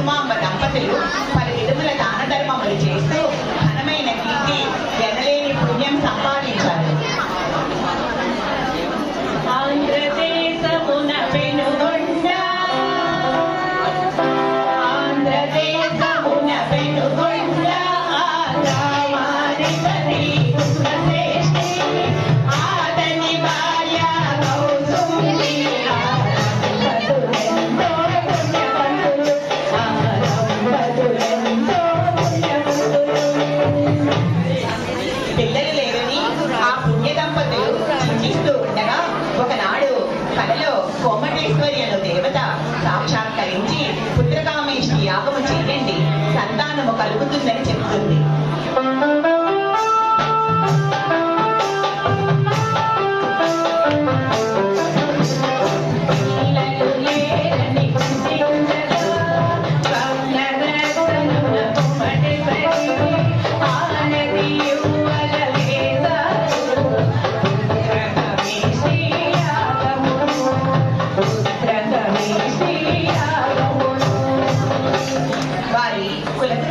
cuma Madame Patello pada ఆలోచిస్తూ ఉండగా ఒకనాడు కలలో కోమటేశ్వరి అను దేవత సాక్షాత్కరించి పుత్రకామేష్ యాగము చేయండి. సంతానము కలుగుతుందని చెప్పి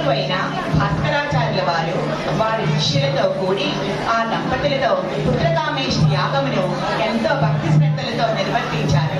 గురువైన భాస్కరాచార్యుల వారు వారి శిష్యులతో కూడి ఆ దంపతులతో పుత్రకామేష్ యాగమును ఎంతో భక్తి శ్రద్ధలతో నిర్వర్తించారు.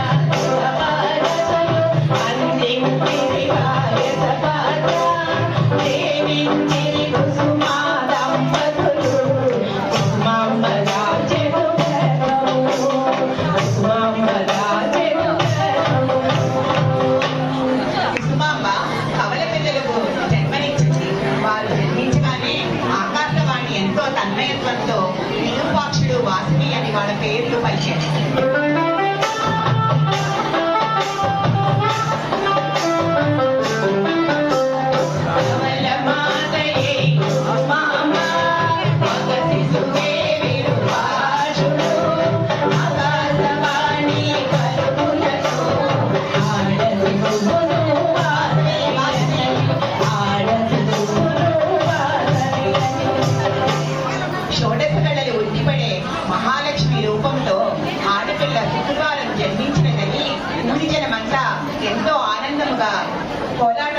నాయకత్వంతో విరూపాక్షుడు వాసవి అని వాళ్ళ పేర్లు పలికారు for that.